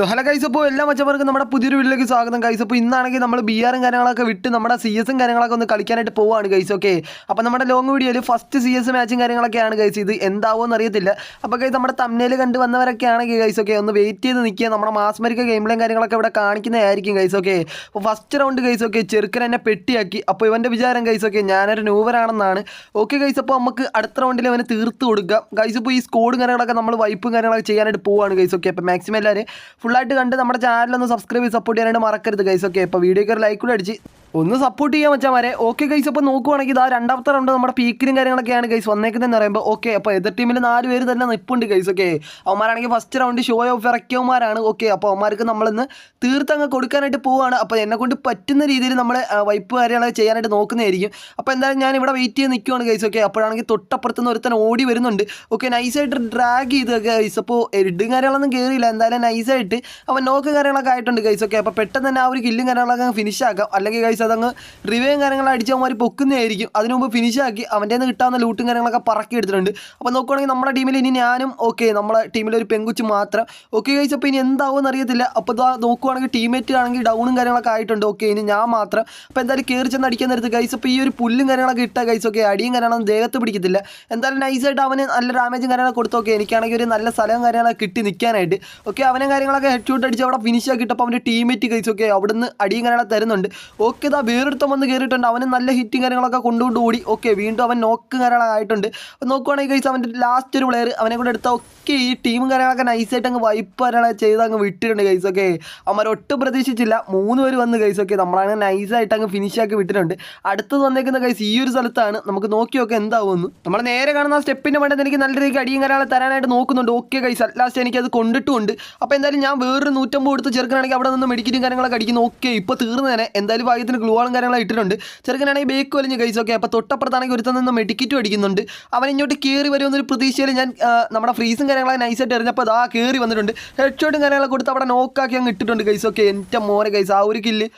So hello guys അപ്പോൾ എല്ലാ മച്ചന്മാർക്കും നമ്മുടെ പുതിയൊരു വീട്ടിലേക്ക് സ്വാഗതം ഗൈസ് അപ്പോൾ ഇന്നാണെങ്കിൽ നമ്മൾ ബി ആറും കാര്യങ്ങളൊക്കെ വിട്ട് നമ്മുടെ സി എസും കാര്യങ്ങളൊക്കെ ഒന്ന് കളിക്കാനായിട്ട് പോവുകയാണ് ഗൈസ് ഓക്കെ അപ്പോൾ നമ്മുടെ ലോങ് വീഡിയോയിൽ ഫസ്റ്റ് സി എസ് മാച്ചും കാര്യങ്ങളൊക്കെയാണ് ഗൈസ് ഇത് എന്താവുമെന്ന് അറിയത്തില്ല അപ്പോൾ ഗൈസ് നമ്മുടെ തമ്മിൽ കണ്ട് വന്നവരൊക്കെ ആണെങ്കിൽ ഗൈസ് ഓക്കെ ഒന്ന് വെയിറ്റ് ചെയ്ത് നിൽക്കുക നമ്മുടെ മാസ്മരിക്ക ഗെയിംപ്ലേയും കാര്യങ്ങളൊക്കെ ഇവിടെ കാണിക്കുന്നതായിരിക്കും ഗൈസ് ഓക്കെ അപ്പോൾ ഫസ്റ്റ് റൗണ്ട് ഗൈസ് ഓക്കെ ചെറുക്കൻ എന്നെ പെട്ടിയാക്കി. അപ്പോൾ ഇവന്റെ വിചാരം ഗൈസ് ഓക്കെ ഞാനൊരു ന്യൂവറാണെന്നാണ് ഓക്കെ ഗൈസ് അപ്പോൾ നമുക്ക് അടുത്ത റൗണ്ടിൽ അവന് തീർത്ത് കൊടുക്കാം. ഗൈസ് ഇപ്പോൾ ഈ സ്കോഡ് കാര്യങ്ങളൊക്കെ നമ്മൾ വൈപ്പും കാര്യങ്ങളൊക്കെ ചെയ്യാനായിട്ട് പോവുകയാണ് ഗൈസ് ഓക്കെ അപ്പോൾ മാക്സിമം എല്ലാവരും ഫുള്ളായിട്ട് കണ്ട് നമ്മുടെ ചാനലൊന്ന് സബ്സ്ക്രൈബ് ചെയ്ത് സപ്പോർട്ട് ചെയ്യാനായിട്ട് മറക്കരുത് ഗൈസ് ഓക്കെ അപ്പോൾ വീഡിയോക്ക് ഒരു ലൈക്ക് കൂടെ അടിച്ച്. ഒന്ന് സപ്പോർട്ട് ചെയ്യാൻ വെച്ചാൽ ഓക്കെ ഗൈസ് അപ്പോൾ നോക്കുവാണെങ്കിൽ ഇതാ രണ്ടാമത്തെ റൗണ്ട് നമ്മുടെ പീക്കിലും കാര്യങ്ങളൊക്കെയാണ് ഗൈസ് വന്നേക്കുന്നതെന്ന് പറയുമ്പോൾ ഓക്കെ അപ്പോൾ എതിർ ടീമിൽ നാല് പേര് തന്നെ നിപ്പുണ്ട് ഗൈസ് ഓക്കെ അവന്മാരാണെങ്കിൽ ഫസ്റ്റ് റൗണ്ട് ഷോ ഓഫ് ഇറക്കിയവന്മാരാണ് ഓക്കെ അപ്പോൾ അവന്മാർക്ക് നമ്മളിന്ന് തീർത്തങ്ങ് കൊടുക്കാനായിട്ട് പോവുകയാണ് അപ്പോൾ എന്നെ കൊണ്ട് പറ്റുന്ന രീതിയിൽ നമ്മൾ വൈപ്പ് കാര്യങ്ങളൊക്കെ ചെയ്യാനായിട്ട് നോക്കുന്നതായിരിക്കും. അപ്പോൾ എന്തായാലും ഞാൻ ഇവിടെ വെയിറ്റ് ചെയ്ത് നിൽക്കുവാണ് ഗൈസ് ഓക്കെ അപ്പോഴാണെങ്കിൽ തൊട്ടപ്പുറത്ത് നിന്ന് ഒരുത്തൻ ഓടി വരുന്നുണ്ട്. ഓക്കെ നൈസായിട്ട് ഡ്രാഗ് ചെയ്ത് ഗൈസ് അപ്പോൾ എഡും കാര്യങ്ങളൊന്നും കയറിയില്ല എന്തായാലും നൈസായിട്ട് അപ്പോൾ നോക്ക് കാര്യങ്ങളൊക്കെ ആയിട്ടുണ്ട് ഗൈസ് ഓക്കെ അപ്പോൾ പെട്ടെന്ന് തന്നെ ആ ഒരു കില്ലും കാര്യങ്ങളൊക്കെ ഫിനിഷ് ആക്കാം. അല്ലെങ്കിൽ ഗൈസ് അതങ്ങ് റിവേയും കാര്യങ്ങളും അടിച്ച് അവന്മാർ പൊക്കുന്നതായിരിക്കും. അതിനു മുമ്പ് ഫിനിഷ് ആക്കി അവന്റെ നിന്ന് കിട്ടാവുന്ന ലൂട്ടും കാര്യങ്ങളൊക്കെ പറക്കി എടുത്തിട്ടുണ്ട്. അപ്പോൾ നോക്കുവാണെങ്കിൽ നമ്മുടെ ടീമിൽ ഇനി ഞാനും ഓക്കെ നമ്മുടെ ടീമിൽ ഒരു പെങ്കുച്ച് മാത്രം. ഓക്കെ ഗൈസ് അപ്പോൾ ഇനി എന്താവും അറിയത്തില്ല അപ്പോൾ ഇതാ നോക്കുവാണെങ്കിൽ ടീമേറ്റ് ആണെങ്കിൽ ഡൗണും കാര്യങ്ങളൊക്കെ ആയിട്ടുണ്ട്. ഓക്കെ ഇനി ഞാൻ മാത്രം. അപ്പോൾ എന്തായാലും കയറി ചെന്ന് അടിക്കാൻ നേരത്ത് ഗൈസ് അപ്പോൾ ഈ ഒരു പുല്ലും കാര്യങ്ങളൊക്കെ ഇട്ട ഗൈസ് ഓക്കെ അടിയും കാര്യങ്ങളും ദേഹത്ത് പിടിക്കത്തില്ല. എന്തായാലും നൈസായിട്ട് അവന് നല്ല ഡാമേജും കാര്യങ്ങളൊക്കെ കൊടുത്തു ഓക്കെ എനിക്കാണെങ്കിൽ ഒരു നല്ല സ്ഥലവും കാര്യങ്ങളൊക്കെ കിട്ടി നിൽക്കാനായിട്ട് ഓക്കെ അവനും കാര്യങ്ങളൊക്കെ ഹെഡ് ഷൂട്ട് അടിച്ച് അവിടെ ഫിനിഷ് ആക്കിയിട്ട് അവന്റെ ടീമേറ്റ് ഗൈസ് ഓക്കെ അവിടുന്ന് അടിയും കാര്യങ്ങളൊക്കെ തരുന്നുണ്ട്. ഓക്കെ ഇതാ വേറെടുത്തം വന്ന് കയറിയിട്ടുണ്ട് അവന് നല്ല ഹിറ്റും കാര്യങ്ങളൊക്കെ കൊണ്ടുകൊണ്ട് ഓടി. ഓക്കെ വീണ്ടും അവൻ നോക്ക് കാര്യങ്ങളൊക്കെ ആയിട്ടുണ്ട് അപ്പോൾ നോക്കുവാണെങ്കിൽ കഴിച്ച് അവന്റെ ലാസ്റ്റ് ഒരു പ്ലെയർ അവനെ കൂടെ എടുത്താൽ ഒക്കെ ഈ ടീമും കാര്യങ്ങളൊക്കെ നൈസായിട്ട് അങ്ങ് വൈപ്പ് കാര്യങ്ങളൊക്കെ ചെയ്ത് അങ്ങ് വിട്ടിട്ടുണ്ട് ഗൈസ് ഓക്കെ അവന്മാർ ഒട്ടും പ്രതീക്ഷിച്ചില്ല. മൂന്ന് പേര് വന്ന് ഗൈസ് ഓക്കെ നമ്മളങ്ങനെ നൈസായിട്ട് അങ്ങ് ഫിനിഷ് ആക്കി വിട്ടിട്ടുണ്ട്. അടുത്തത് വന്നേക്കുന്ന കൈസ് ഈ ഒരു സ്ഥലത്താണ്. നമുക്ക് നോക്കി നോക്കി എന്താവുമെന്ന്. നമ്മൾ നേരെ കാണുന്ന ആ സ്റ്റെപ്പിന്റെ വേണ്ടത് എനിക്ക് നല്ല രീതിക്ക് അടിയും കാര്യങ്ങളെ തരാനായിട്ട് നോക്കുന്നുണ്ട്. ഓക്കെ കൈസ് ലാസ്റ്റ് എനിക്കത് കൊണ്ടിട്ടുണ്ട്. അപ്പോൾ എന്തായാലും ഞാൻ വേറൊരു നൂറ്റമ്പത് കൊടുത്ത് ചെറുക്കനാണെങ്കിൽ അവിടെ നിന്ന് മെഡിക്കറ്റും കാര്യങ്ങളൊക്കെ അടിക്കുന്നു. ഓക്കെ ഇപ്പോൾ തീർന്നേനെ. എന്തായാലും ഭാഗ്യത്തിന് ഗ്ലൂവാളും കാര്യങ്ങളും ഇട്ടിട്ടുണ്ട്. ചെറുക്കനാണെങ്കിൽ ബേക്ക് വലിഞ്ഞ് ഗൈസ് ഓക്കെ അപ്പോൾ തൊട്ടപ്പുറത്താണെങ്കിൽ ഒരുത്തൻ നിന്ന് മെഡിക്കറ്റും അടിക്കുന്നുണ്ട് അവൻ ഇങ്ങോട്ട് കയറി വരുമെന്നൊരു പ്രതീക്ഷയിൽ ഞാൻ നമ്മുടെ ഫ്രീസും കാര്യങ്ങളൊക്കെ നൈസായിട്ട് എറിഞ്ഞപ്പോൾ ആ കയറി വന്നിട്ടുണ്ട്. ഹെഡ് ഷോട്ടും കാര്യങ്ങളൊക്കെ കൊടുത്ത് അവിടെ നോക്കാക്കി അങ്ങ് ഇട്ടിട്ടുണ്ട് ഗൈസ് ഓക്കെ എന്റെ മോനെ ഗൈസ് ആ ഒരു കില്ല്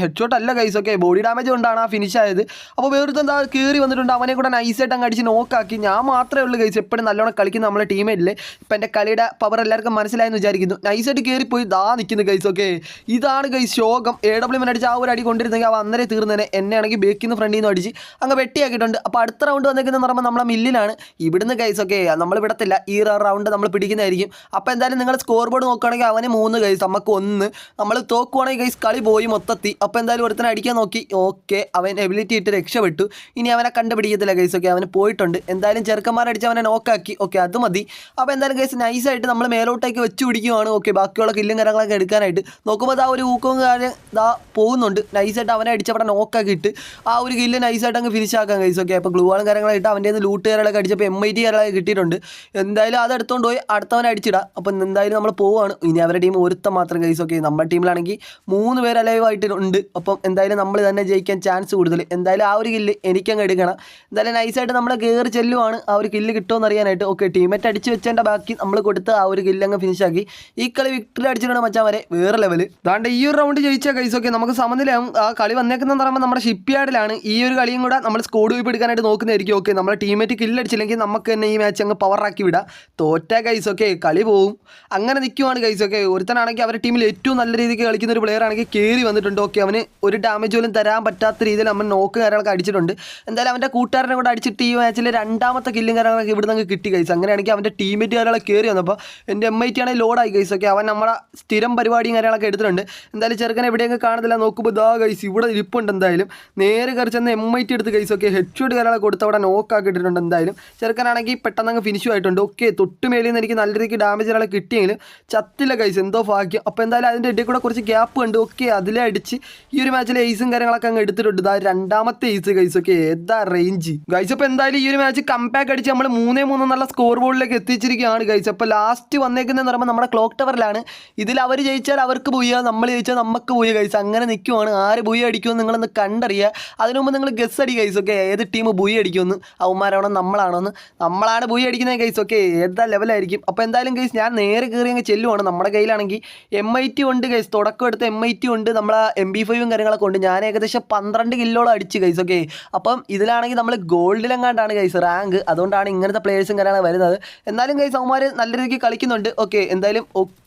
ഹെഡ് ഷോട്ട് അല്ല ഗൈസ് ഓക്കെ ബോഡി ഡാമേജ് കൊണ്ടാണ് ആ ഫിനിഷ് ആയത്. അപ്പോൾ വേറെ എന്താ കയറി വന്നിട്ടുണ്ട്. അവനെ കൂടെ നൈസായിട്ട് അങ്ങ് അടിച്ച് നോക്കാക്കി ഞാൻ മാത്രമേ ഉള്ളൂ ഗൈസ് എപ്പോഴും നല്ലോണം കളിക്കുന്ന നമ്മളെ ടീമേറ്റിൽ ഇപ്പം എന്റെ കളിയുടെ പവർ എല്ലാവർക്കും മനസ്സിലായെന്ന് വിചാരിക്കുന്നു. നൈസായിട്ട് കയറി പോയി. ദാ നിൽക്കുന്നു ഗൈസ് ഓക്കെ ഇതാണ് ഗൈസ് ശോകം. എ ഡബ്ല്യു എൻ അടിച്ച് ആ ഒരു അടി കൊണ്ടിരുന്നെങ്കിൽ അവ അന്നേരം തീർന്നേനെ. എന്നെ ആണെങ്കിൽ ബേക്കിൽ നിന്ന് ഫ്രണ്ടിൽ നിന്ന് അടിച്ച് അങ്ങ് വെട്ടിയാക്കിയിട്ടുണ്ട്. അപ്പോൾ അടുത്ത റൗണ്ട് വന്നേക്കുന്ന പറയുമ്പോൾ നമ്മളെ മില്ലിലാണ് ഇവിടുന്ന് ഗൈസ് ഓക്കെ നമ്മൾ വിടത്തില്ല. ഈ റൗണ്ട് നമ്മൾ പിടിക്കുന്നതായിരിക്കും. അപ്പോൾ എന്തായാലും നിങ്ങൾ സ്കോർ ബോർഡ് നോക്കുകയാണെങ്കിൽ അവന് മൂന്ന് ഗൈസ് നമുക്ക് ഒന്ന്. നമ്മൾ തോക്കുവാണെങ്കിൽ ഗൈസ് കളി പോയി മൊത്തത്തിൽ അപ്പോൾ എന്തായാലും ഒരുത്തനെ അടിക്കാൻ നോക്കി. ഓക്കെ അവൻ എബിലിറ്റി ഇട്ട് രക്ഷപ്പെട്ടു. ഇനി അവനെ കണ്ടുപിടിക്കത്തില്ല ഗൈസ് ഓക്കെ അവന് പോയിട്ടുണ്ട്. എന്തായാലും ചെറുക്കന്മാരടിച്ച് അവനെ നോക്കാക്കി ഓക്കെ അത് മതി. അപ്പോൾ എന്തായാലും ഗൈസ് നൈസായിട്ട് നമ്മൾ മേലോട്ടേക്ക് വെച്ച് പിടിക്കുവാണ്. ഓക്കെ ബാക്കിയുള്ള കില്ലും കാര്യങ്ങളൊക്കെ എടുക്കാനായിട്ട്. നോക്കുമ്പോൾ ആ ഒരു ഊക്കവും കാര്യം ഇതാ പോകുന്നുണ്ട്. നൈസായിട്ട് അവനെ അടിച്ച് അവിടെ നോക്കാക്കി ഇട്ട് ആ ഒരു കില്ല് നൈസായിട്ട് അങ്ങ് ഫിനിഷ് ആക്കാൻ ഗൈസ് ഓക്കെ അപ്പോൾ ഗ്ലൂവാളും കാര്യങ്ങളൊക്കെ ഇട്ട് അവന്റെ ലൂട്ട് കാര്യങ്ങളൊക്കെ അടിച്ചപ്പോൾ എം ഐ ടി കാര്യങ്ങളൊക്കെ കിട്ടിയിട്ടുണ്ട്. എന്തായാലും അത് എടുത്തുകൊണ്ട് പോയി. അടുത്തവനെ അടിച്ചിടാം. അപ്പം എന്തായാലും നമ്മൾ പോവുകയാണ് ഇനി അവരുടെ ടീം ഒരുത്തം മാത്രം ഗൈസ് ഓക്കെ നമ്മുടെ ടീമിലാണെങ്കിൽ മൂന്ന് പേര് അലൈവായിട്ട് ഉണ്ട് അപ്പം എന്തായാലും നമ്മൾ തന്നെ ജയിക്കാൻ ചാൻസ് കൂടുതൽ എന്തായാലും ആ ഒരു കില്ല് എനിക്കങ്ങ് എടുക്കണം. എന്തായാലും നൈസായിട്ട് നമ്മൾ കയറി ചെല്ലുവാണ്. ആ ഒരു കില്ല് കിട്ടുമെന്ന് അറിയാനായിട്ട്. ഓക്കെ ടീമേറ്റ് അടിച്ച് വെച്ചതിന്റെ ബാക്കി നമ്മൾ കൊടുത്ത് ആ ഒരു കില്ല് അങ്ങ് ഫിനിഷ് ആക്കി. ഈ കളി വിക്ടറി അടിച്ചിട്ടുണ്ട് മച്ചാൻ വരെ വേറെ ലെവൽ അതാണ്ട് ഈ ഒരു റൗണ്ട് ജയിച്ച കൈസ് ഒക്കെ നമുക്ക് സമനിലയാവും. ആ കളി വന്നേക്കുന്ന പറയുമ്പോൾ നമ്മുടെ ഷിപ്പ് യാർഡിലാണ് ഈ ഒരു കളിയും കൂടെ നമ്മൾ സ്കോഡ് വീപ്പ് എടുക്കാനായിട്ട് നോക്കുന്നതായിരിക്കും. ഓക്കെ നമ്മുടെ ടീമേറ്റ് കില്ല് അടിച്ചില്ലെങ്കിൽ നമുക്ക് തന്നെ ഈ മാച്ച് അങ്ങ് പവർ ആക്കി വിടാം. തോറ്റ കൈസ് ഒക്കെ കളി പോവും. അങ്ങനെ നിൽക്കുവാണ് കൈസ് ഒക്കെ ഒരുത്തനാണെങ്കിൽ അവരുടെ ടീമിൽ ഏറ്റവും നല്ല രീതിക്ക് കളിക്കുന്ന ഒരു പ്ലെയർ ആണെങ്കിൽ കയറി വന്നിട്ടുണ്ട്. ഓക്കെ അവന് ഒരു ഡാമേജ് പോലും തരാൻ പറ്റാത്ത രീതിയിൽ നമ്മൾ നോക്ക് കാര്യങ്ങളൊക്കെ അടിച്ചിട്ടുണ്ട്. എന്തായാലും അവന്റെ കൂട്ടുകാരനെ കൂടെ അടിച്ചിട്ട് ഈ മാച്ചിൽ രണ്ടാമത്തെ കില്ലും കാര്യങ്ങളൊക്കെ ഇവിടെ നിന്ന് കിട്ടി കഴിച്ചു അങ്ങനെയാണെങ്കിൽ അവന്റെ ടീമേറ്റ് കാര്യങ്ങളൊക്കെ കയറി വന്നപ്പോൾ എന്റെ എം ഐ ടി ആണെങ്കിൽ ലോഡായി കഴിച്ചു ഓക്കെ അവൻ നമ്മളെ സ്ഥിരം പരിപാടിയും കാര്യങ്ങളൊക്കെ എടുത്തിട്ടുണ്ട്. എന്തായാലും ചെറുക്കനെ എവിടെയെങ്കിലും കാണുന്നില്ല. നോക്കുമ്പോൾ ഇതാ കഴിച്ച് ഇവിടെ ഇരിപ്പുണ്ട് എന്തായാലും. നേരെ കയറി ചെന്ന് എം ഐ ടി എടുത്ത് കഴിച്ചു ഓക്കെ ഹെഡ് ഷോട്ട് കാര്യങ്ങളൊക്കെ കൊടുത്ത് അവിടെ നോക്കാക്കി എന്തായാലും. ചെറുക്കനാണെങ്കിൽ പെട്ടെന്ന് അങ്ങ് ഫിനിഷും ആയിട്ടുണ്ട്. ഓക്കെ തൊട്ട് മേലിൽ നിന്ന് എനിക്ക് നല്ല രീതിക്ക് ഡാമേജ് ഒരാളെ കിട്ടിയെങ്കിലും ചത്തില്ല കൈസ് എന്തോ ഭാഗ്യം. അപ്പോൾ എന്തായാലും അതിന്റെ ഇടയിൽ കൂടെ കുറച്ച് ഗ്യാപ്പ് ഉണ്ട് ഓക്കെ അതിലെ അടിച്ച് ഈ ഒരു മാച്ചിലെ എയ്സും കാര്യങ്ങളൊക്കെ അങ്ങ് എടുത്തിട്ടുണ്ട്. ഇതാ രണ്ടാമത്തെ എയ്സ് ഗൈസ് ഒക്കെ ഏതാ റേഞ്ച് ഗൈസ് അപ്പോൾ എന്തായാലും ഈ ഒരു മാച്ച് കമ്പാക്ക് അടിച്ച് നമ്മൾ മൂന്നേ മൂന്ന് നല്ല സ്കോർ ബോർഡിലേക്ക് എത്തിച്ചിരിക്കുകയാണ് ഗൈസ് അപ്പോൾ ലാസ്റ്റ് വന്നേക്കുന്നതെന്ന് പറയുമ്പോൾ നമ്മുടെ ക്ലോക്ക് ടവറിലാണ് ഇതിൽ അവർ ജയിച്ചാൽ അവർക്ക് പോവുക നമ്മൾ ജയിച്ചാൽ നമുക്ക് പോയി ഗൈസ് അങ്ങനെ നിൽക്കുവാണ് ആര് ബുയ അടിക്കുമെന്ന് നിങ്ങളൊന്ന് കണ്ടറിയുക. അതിനു മുമ്പ് നിങ്ങൾ ഗസ് അടി ഗൈസ് ഒക്കെ ഏത് ടീം ബുയ അടിക്കുമെന്ന്. അവന്മാരാണോ നമ്മളാണോ എന്ന് നമ്മളാണ് ബുയ അടിക്കുന്നത് ഗൈസ് ഒക്കെ ഏതാ ലെവലായിരിക്കും അപ്പോൾ എന്തായാലും ഗൈസ് ഞാൻ നേരെ കയറി അങ്ങ് ചെല്ലുവാണ്. നമ്മുടെ കയ്യിലാണെങ്കിൽ എം ഐ ടി ഉണ്ട് ഗൈസ് തുടക്കം എടുത്ത് എം ഐ ടി ഉണ്ട്. നമ്മളെ എം ബി ഫൈവും കാര്യങ്ങളൊക്കെ ഉണ്ട്. ഞാൻ ഏകദേശം പന്ത്രണ്ട് കില്ലോളം അടിച്ച് ഗൈസ് ഓക്കെ അപ്പം ഇതിലാണെങ്കിൽ നമ്മൾ ഗോൾഡിലെങ്ങാണ്ടാണ് ഗൈസ് റാങ്ക് അതുകൊണ്ടാണ് ഇങ്ങനത്തെ പ്ലേയേഴ്സും കാര്യങ്ങളൊക്കെ വരുന്നത്. എന്നാലും ഗൈസ് അവന്മാർ നല്ല രീതിക്ക് കളിക്കുന്നുണ്ട്. ഓക്കെ എന്തായാലും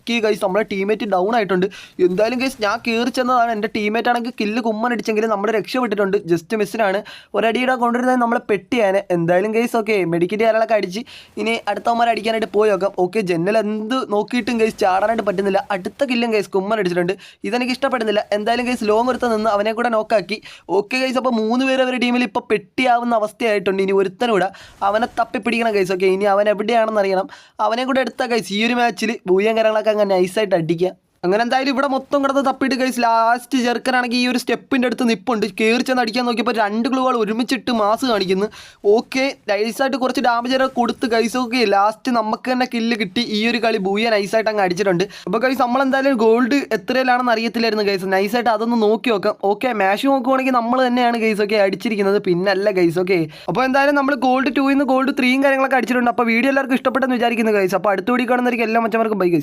നോക്കി ഗൈസ് നമ്മളെ ടീമേറ്റ് ഡൗൺ ആയിട്ടുണ്ട്. എന്തായാലും ഗൈസ് ഞാൻ കയറി ചെന്നതാണ്. എന്റെ ടീമേറ്റ് ആണെങ്കിൽ കില്ല് കുമ്മൻ അടിച്ചെങ്കിലും നമ്മൾ രക്ഷപ്പെട്ടിട്ടുണ്ട് ജസ്റ്റ് മിസ്സിനാണ് ഒരടിയുടെ കൊണ്ടുവരുന്നത് നമ്മളെ പെട്ടിയാണ് എന്തായാലും ഗൈസ് ഓക്കെ മെഡിക്കറ്റ് കാര്യങ്ങളൊക്കെ അടിച്ച് ഇനി അടുത്തവന്മാരെ അടിക്കാനായിട്ട് പോയി നോക്കാം. ഓക്കെ ജനൽ എന്ത് നോക്കിയിട്ടും ഗൈസ് ചാടാനായിട്ട് പറ്റുന്നില്ല. അടുത്ത കില്ലും ഗൈസ് കുമ്മൻ അടിച്ചിട്ടുണ്ട്. ഇതെനിക്ക് ഇഷ്ടപ്പെടുന്നില്ല. എന്തായാലും ഗൈസ് ലോങ് എടുത്ത് നിന്ന് അവനെ കൂടെ നോക്കാക്കി ഓക്കെ ഗൈസ് അപ്പോൾ മൂന്ന് പേര് അവരുടെ ടീമിൽ ഇപ്പോൾ പെട്ടിയാവുന്ന അവസ്ഥയായിട്ടുണ്ട്. ഇനി ഒരുത്തനൂടെ അവനെ തപ്പിപ്പിടിക്കണം ഗൈസ് ഓക്കെ ഇനി അവൻ എവിടെയാണെന്ന് അറിയണം. അവനെ കൂടെ എടുത്ത ഗൈസ് ഈ ഒരു മാച്ചിൽ ഭൂയം കാര്യങ്ങളൊക്കെ അങ്ങനെ നൈസായിട്ട് അടിക്കുക. അങ്ങനെ എന്തായാലും ഇവിടെ മൊത്തം കിടന്ന് തപ്പിയിട്ട് കഴിച്ച് ലാസ്റ്റ് ചെറുക്കനാണെങ്കിൽ ഈ ഒരു സ്റ്റെപ്പിന്റെ അടുത്ത് നിപ്പുണ്ട്. കയറി ചെന്ന് അടിക്കാൻ നോക്കിയപ്പോൾ രണ്ട് ഗ്ലൂകൾ ഒരുമിച്ചിട്ട് മാസ് കാണിക്കുന്നു. ഓക്കെ നൈസായിട്ട് കുറച്ച് ഡാമേജ് ഒക്കെ കൊടുത്ത് ഗൈസ് ഓക്കെ ലാസ്റ്റ് നമുക്ക് തന്നെ കില്ല് കിട്ടി. ഈ ഒരു കളി ഭൂയ നൈസായിട്ട് അങ്ങ് അടിച്ചിട്ടുണ്ട്. അപ്പോൾ ഗൈസ് നമ്മളെന്തായാലും ഗോൾഡ് എത്രയിലാണെന്ന് അറിയത്തില്ലായിരുന്നു കൈസ് നൈസായിട്ട് അതൊന്ന് നോക്കി നോക്കാം. ഓക്കെ മാഷ് നോക്കുവാണെങ്കിൽ നമ്മൾ തന്നെയാണ് കൈസ് ഒക്കെ അടിച്ചിരിക്കുന്നത്. പിന്നല്ല കൈസ് ഓക്കെ അപ്പോൾ എന്തായാലും നമ്മൾ ഗോൾഡ് ടൂയിൽ നിന്ന് ഗോൾഡ് ത്രീയും കാര്യങ്ങളൊക്കെ അടിച്ചിട്ടുണ്ട്. അപ്പോൾ വീഡിയോ എല്ലാവർക്കും ഇഷ്ടപ്പെട്ടെന്ന് വിചാരിക്കുന്നു കൈസ് അപ്പോൾ അടുത്ത വീഡിയോ കാണുന്നവർക്ക് എല്ലാ മറ്റവർക്കും ബൈ